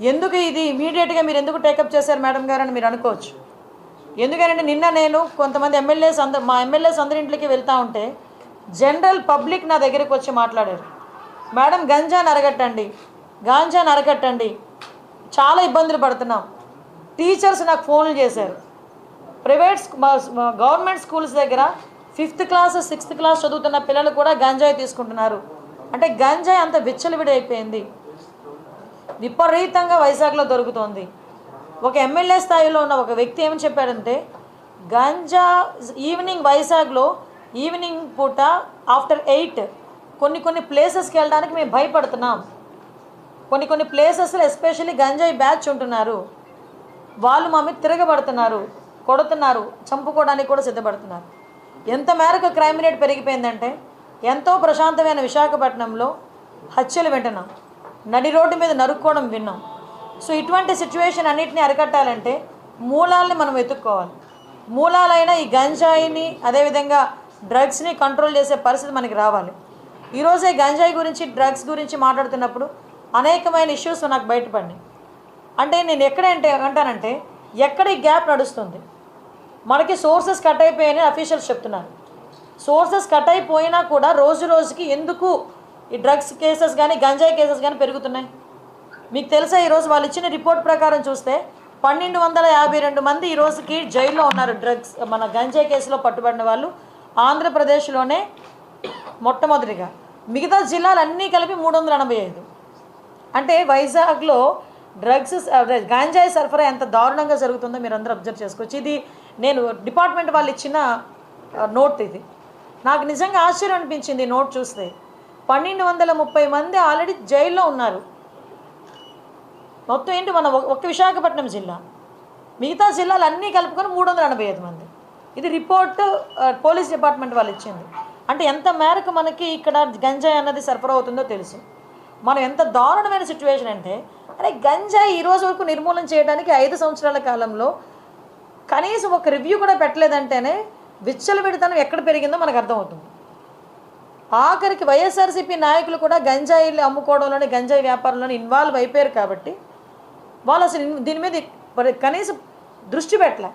ఎందుకు ఇది ఇమీడియట్గా మీరు ఎందుకు టేకప్ చేశారు మేడం గారు అని మీరు అనుకోవచ్చు. ఎందుకంటే నిన్న నేను కొంతమంది ఎమ్మెల్యేస్ అందరు మా ఎమ్మెల్యేస్ అందరి ఇంట్లోకి వెళ్తూ ఉంటే జనరల్ పబ్లిక్ నా దగ్గరికి వచ్చి మాట్లాడారు. మేడం గంజాని అరగట్టండి గాంజాని అరగట్టండి చాలా ఇబ్బందులు పడుతున్నాం. టీచర్స్ నాకు ఫోన్లు చేశారు. ప్రైవేట్ స్కూ- గవర్నమెంట్ స్కూల్స్ దగ్గర ఫిఫ్త్ క్లాస్ సిక్స్త్ క్లాస్ చదువుతున్న పిల్లలు కూడా గంజాయి తీసుకుంటున్నారు. అంటే గంజాయి అంత విచ్చలవిడి అయిపోయింది. విపరీతంగా వైజాగ్లో దొరుకుతోంది. ఒక ఎమ్మెల్యే స్థాయిలో ఉన్న ఒక వ్యక్తి ఏమని చెప్పాడంటే గంజా ఈవినింగ్ వైజాగ్లో ఈవినింగ్ పూట ఆఫ్టర్ ఎయిట్ కొన్ని కొన్ని ప్లేసెస్కి వెళ్ళడానికి మేము భయపడుతున్నాం. కొన్ని కొన్ని ప్లేసెస్లో ఎస్పెషల్లీ గంజాయి బ్యాచ్ ఉంటున్నారు. వాళ్ళు మా మీద తిరగబడుతున్నారు కొడుతున్నారు చంపుకోవడానికి కూడా సిద్ధపడుతున్నారు. ఎంత మేరకు క్రైమ్ రేట్ పెరిగిపోయిందంటే ఎంతో ప్రశాంతమైన విశాఖపట్నంలో హత్యలు వింటున్నాం. నడి రోడ్డు మీద నరుక్కోవడం విన్నాం. సో ఇటువంటి సిచ్యువేషన్ అన్నిటిని అరికట్టాలంటే మూలాల్ని మనం వెతుక్కోవాలి. మూలాలైన ఈ గంజాయిని అదేవిధంగా డ్రగ్స్ని కంట్రోల్ చేసే పరిస్థితి మనకి రావాలి. ఈరోజే గంజాయి గురించి డ్రగ్స్ గురించి మాట్లాడుతున్నప్పుడు అనేకమైన ఇష్యూస్ నాకు బయటపడినాయి అంటే నేను ఎక్కడంటే అంటానంటే ఎక్కడ ఈ గ్యాప్ నడుస్తుంది? మనకి సోర్సెస్ కట్ అయిపోయాయని అఫీషియల్స్ చెప్తున్నారు. సోర్సెస్ కట్ అయిపోయినా కూడా రోజు రోజుకి ఎందుకు ఈ డ్రగ్స్ కేసెస్ కానీ గంజాయి కేసెస్ కానీ పెరుగుతున్నాయి. మీకు తెలుసా ఈరోజు వాళ్ళు ఇచ్చిన రిపోర్ట్ ప్రకారం చూస్తే పన్నెండు వందల యాభై రెండు మంది ఈ రోజుకి జైల్లో ఉన్నారు డ్రగ్స్ మన గంజాయి కేసులో పట్టుబడిన వాళ్ళు. ఆంధ్రప్రదేశ్లోనే మొట్టమొదటిగా. మిగతా జిల్లాలన్నీ కలిపి మూడు వందల ఎనభై ఐదు. అంటే వైజాగ్లో డ్రగ్స్ గాంజాయి సరఫరా ఎంత దారుణంగా జరుగుతుందో మీరు అందరూ అబ్జర్వ్ చేసుకోవచ్చు. ఇది నేను డిపార్ట్మెంట్ వాళ్ళు ఇచ్చిన నోట్ ఇది. నాకు నిజంగా ఆశ్చర్యం అనిపించింది నోట్ చూస్తే. పన్నెండు వందల ముప్పై మంది ఆల్రెడీ జైల్లో ఉన్నారు. మొత్తం ఏంటి మన ఒక ఒక్క విశాఖపట్నం జిల్లా? మిగతా జిల్లాలు అన్నీ కలుపుకొని మూడు వందల ఎనభై ఐదు మంది. ఇది రిపోర్ట్ పోలీస్ డిపార్ట్మెంట్ వాళ్ళు ఇచ్చింది. అంటే ఎంత మేరకు మనకి ఇక్కడ గంజాయి అన్నది సరఫరా అవుతుందో తెలుసు. మనం ఎంత దారుణమైన సిచ్యువేషన్ అంటే అరే గంజాయి ఈ రోజు వరకు నిర్మూలన చేయడానికి ఐదు సంవత్సరాల కాలంలో కనీసం ఒక రివ్యూ కూడా పెట్టలేదంటేనే విచ్చలవిడితనం ఎక్కడ పెరిగిందో మనకు అర్థమవుతుంది. ఆఖరికి వైఎస్ఆర్సీపీ నాయకులు కూడా గంజాయిలు అమ్ముకోవడంలోనే గంజాయి వ్యాపారంలోని ఇన్వాల్వ్ అయిపోయారు కాబట్టి వాళ్ళు అసలు దీని మీద కనీసం దృష్టి పెట్టలే.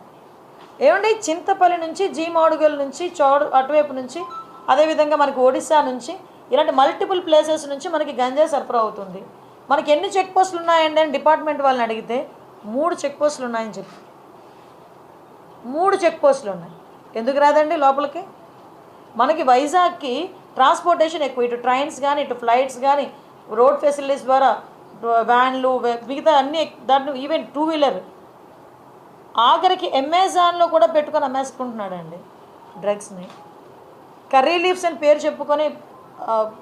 ఏమండి? చింతపల్లి నుంచి జీమాడుగల్ నుంచి చోడు అటువైపు నుంచి అదేవిధంగా మనకి ఒడిశా నుంచి ఇలాంటి మల్టిపుల్ ప్లేసెస్ నుంచి మనకి గంజాయి సరఫరా అవుతుంది. మనకి ఎన్ని చెక్ పోస్టులు ఉన్నాయండి అని డిపార్ట్మెంట్ వాళ్ళని అడిగితే మూడు చెక్ పోస్టులు ఉన్నాయని చెప్పి. మూడు చెక్ పోస్టులు ఉన్నాయి. ఎందుకు రాదండి లోపలికి? మనకి వైజాగ్కి ట్రాన్స్పోర్టేషన్ ఎక్కువ ఇటు ట్రైన్స్ కానీ ఇటు ఫ్లైట్స్ కానీ రోడ్ ఫెసిలిటీస్ ద్వారా వ్యాన్లు మిగతా అన్ని దాంట్లో ఈవెన్ టూ వీలర్ ఆఖరికి అమెజాన్లో కూడా పెట్టుకొని అమ్మేసుకుంటున్నాడండి డ్రగ్స్ని. కర్రీ లీవ్స్ అని పేరు చెప్పుకొని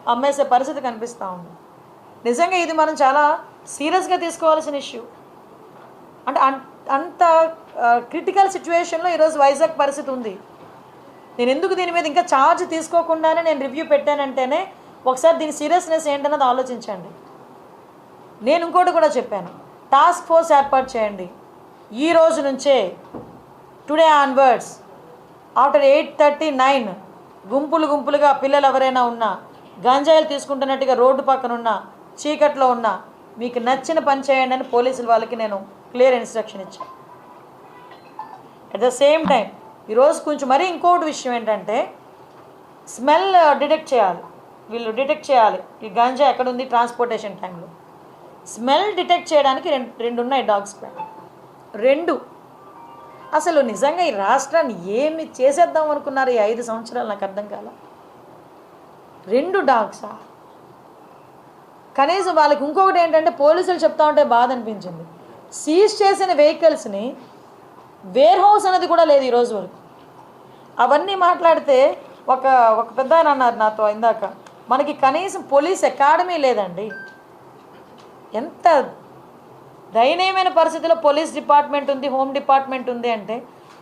అమ్మేసే పరిస్థితి కనిపిస్తూ ఉంది. నిజంగా ఇది మనం చాలా సీరియస్గా తీసుకోవాల్సిన ఇష్యూ. అంటే అన్- అంత క్రిటికల్ సిచ్యువేషన్లో ఈరోజు వైజాగ్ పరిస్థితి ఉంది. నేను ఎందుకు దీని మీద ఇంకా ఛార్జ్ తీసుకోకుండానే నేను రివ్యూ పెట్టానంటేనే ఒకసారి దీని సీరియస్నెస్ ఏంటన్నది ఆలోచించండి. నేను ఇంకోటి కూడా చెప్పాను. టాస్క్ ఫోర్స్ ఏర్పాటు చేయండి. ఈ రోజు నుంచే today onwards after eight thirty nine గుంపులు గుంపులుగా పిల్లలు ఎవరైనా ఉన్నా గంజాయిలు తీసుకుంటున్నట్టుగా రోడ్డు పక్కన ఉన్న చీకట్లో ఉన్న మీకు నచ్చిన పని చేయండి అని పోలీసుల వాళ్ళకి నేను క్లియర్ ఇన్స్ట్రక్షన్ ఇచ్చాను. అట్ ద సేమ్ టైం ఈరోజు కొంచెం మరీ ఇంకోటి విషయం ఏంటంటే స్మెల్ డిటెక్ట్ చేయాలి. వీళ్ళు డిటెక్ట్ చేయాలి. ఈ గాంజా ఎక్కడ ఉంది? ట్రాన్స్పోర్టేషన్ టైంలో. స్మెల్ డిటెక్ట్ చేయడానికి రెండు రెండు ఉన్నాయి డాగ్స్ రెండు. అసలు నిజంగా ఈ రాష్ట్రాన్ని ఏమి చేసేద్దాం అనుకున్నారు ఈ ఐదు సంవత్సరాలు నాకు అర్థం కాల. రెండు డాగ్సా? కనీసం వాళ్ళకి ఇంకొకటి ఏంటంటే పోలీసులు చెప్తా ఉంటే బాధ అనిపించింది. సీజ్ చేసిన వెహికల్స్ని వేర్ హౌస్ అనేది కూడా లేదు ఈరోజు వరకు. అవన్నీ మాట్లాడితే ఒక ఒక పెద్ద ఆయన అన్నారు నాతో ఇందాక. మనకి కనీసం పోలీస్ అకాడమీ లేదండి. ఎంత దయనీయమైన పరిస్థితిలో పోలీస్ డిపార్ట్మెంట్ ఉంది హోమ్ డిపార్ట్మెంట్ ఉంది అంటే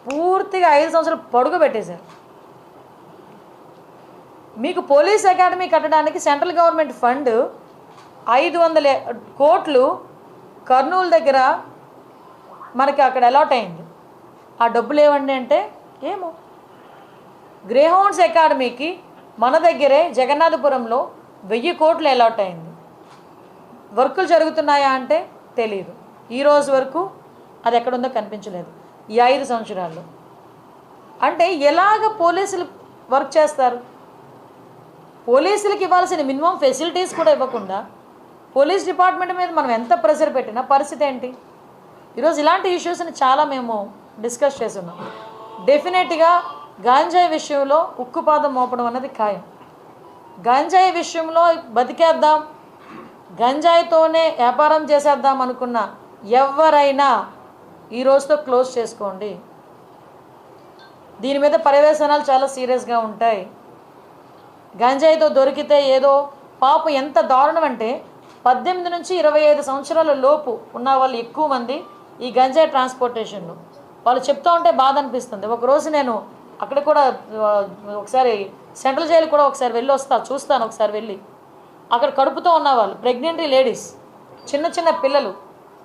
పూర్తిగా ఐదు సంవత్సరాలు పొడుగు పెట్టేశారు. మీకు పోలీస్ అకాడమీ కట్టడానికి సెంట్రల్ గవర్నమెంట్ ఫండ్ ఐదు వందల కోట్లు కర్నూలు దగ్గర మనకి అక్కడ అలాట్ అయింది. ఆ డబ్బులు ఏమండి అంటే ఏమో గ్రేహౌండ్స్ అకాడమీకి మన దగ్గరే జగన్నాథపురంలో వెయ్యి కోట్లు అలాట్ అయింది. వర్కులు జరుగుతున్నాయా అంటే తెలియదు ఈ రోజు వరకు అది ఎక్కడుందో కనిపించలేదు. ఈ ఐదు సంవత్సరాల్లో. అంటే ఎలాగ పోలీసులు వర్క్ చేస్తారు? పోలీసులకు ఇవ్వాల్సిన మినిమం ఫెసిలిటీస్ కూడా ఇవ్వకుండా పోలీస్ డిపార్ట్మెంట్ మీద మనం ఎంత ప్రెషర్ పెట్టినా పరిస్థితి ఏంటి? ఈరోజు ఇలాంటి ఇష్యూస్ని చాలా మేము డిస్కస్ చేస్తున్నాం. డెఫినెట్గా గాంజాయి విషయంలో ఉక్కుపాదం మోపడం అన్నది ఖాయం. గంజాయి విషయంలో బతికేద్దాం గంజాయితోనే వ్యాపారం చేసేద్దాం అనుకున్న ఎవరైనా ఈ రోజుతో క్లోజ్ చేసుకోండి. దీని మీద పర్యవేశనాలు చాలా సీరియస్గా ఉంటాయి. గంజాయితో దొరికితే ఏదో పాప ఎంత దారుణం అంటే పద్దెనిమిది నుంచి ఇరవై ఐదు సంవత్సరాల లోపు ఉన్న వాళ్ళు ఎక్కువ మంది ఈ గంజాయి ట్రాన్స్పోర్టేషన్లో. వాళ్ళు చెప్తూ ఉంటే బాధ అనిపిస్తుంది. ఒకరోజు నేను అక్కడ కూడా ఒకసారి సెంట్రల్ జైలు కూడా ఒకసారి వెళ్ళి వస్తా చూస్తాను ఒకసారి వెళ్ళి. అక్కడ కడుపుతో ఉన్నవాళ్ళు ప్రెగ్నెంట్ లేడీస్ చిన్న చిన్న పిల్లలు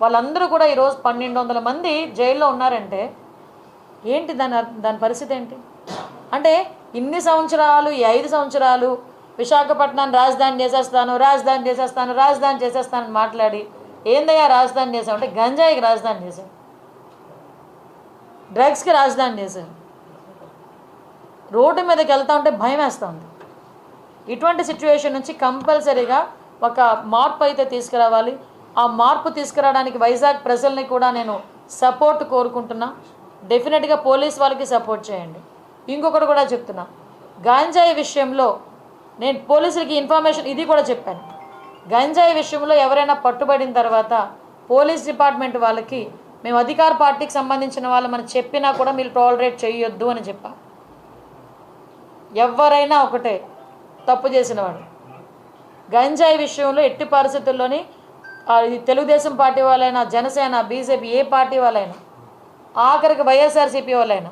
వాళ్ళందరూ కూడా ఈరోజు పన్నెండు వందల మంది జైల్లో ఉన్నారంటే ఏంటి దాని దాని పరిస్థితి ఏంటి? అంటే ఇన్ని సంవత్సరాలు ఈ ఐదు సంవత్సరాలు విశాఖపట్నాన్ని రాజధాని చేసేస్తాను రాజధాని చేసేస్తాను రాజధాని చేసేస్తానని మాట్లాడి ఏందయ్యా రాజధాని చేసావు అంటే గంజాయికి రాజధాని చేశారు డ్రగ్స్కి రాజధాని చేశారు రోడ్డు మీదకి వెళ్తా ఉంటే భయం వేస్తుంది. ఇటువంటి సిచ్యువేషన్ నుంచి కంపల్సరీగా ఒక మార్పు అయితే తీసుకురావాలి. ఆ మార్పు తీసుకురావడానికి వైజాగ్ ప్రజల్ని కూడా నేను సపోర్ట్ కోరుకుంటున్నా. డెఫినెట్గా పోలీస్ వాళ్ళకి సపోర్ట్ చేయండి. ఇంకొకటి కూడా చెప్తున్నా. గాంజాయి విషయంలో నేను పోలీసులకి ఇన్ఫర్మేషన్ ఇది కూడా చెప్పాను. గంజాయి విషయంలో ఎవరైనా పట్టుబడిన తర్వాత పోలీస్ డిపార్ట్మెంట్ వాళ్ళకి మేము అధికార పార్టీకి సంబంధించిన వాళ్ళు మనం చెప్పినా కూడా మీరు టాలరేట్ చేయొద్దు అని చెప్పా. ఎవరైనా ఒకటే తప్పు చేసినవాడు. గంజాయి విషయంలో ఎట్టి పరిస్థితుల్లోని తెలుగుదేశం పార్టీ వాళ్ళైనా జనసేన బీజేపీ ఏ పార్టీ వాళ్ళైనా ఆఖరికి వైఎస్ఆర్సీపీ వాళ్ళైనా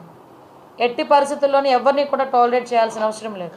ఎట్టి పరిస్థితుల్లోని ఎవరిని కూడా టాలరేట్ చేయాల్సిన అవసరం లేదు.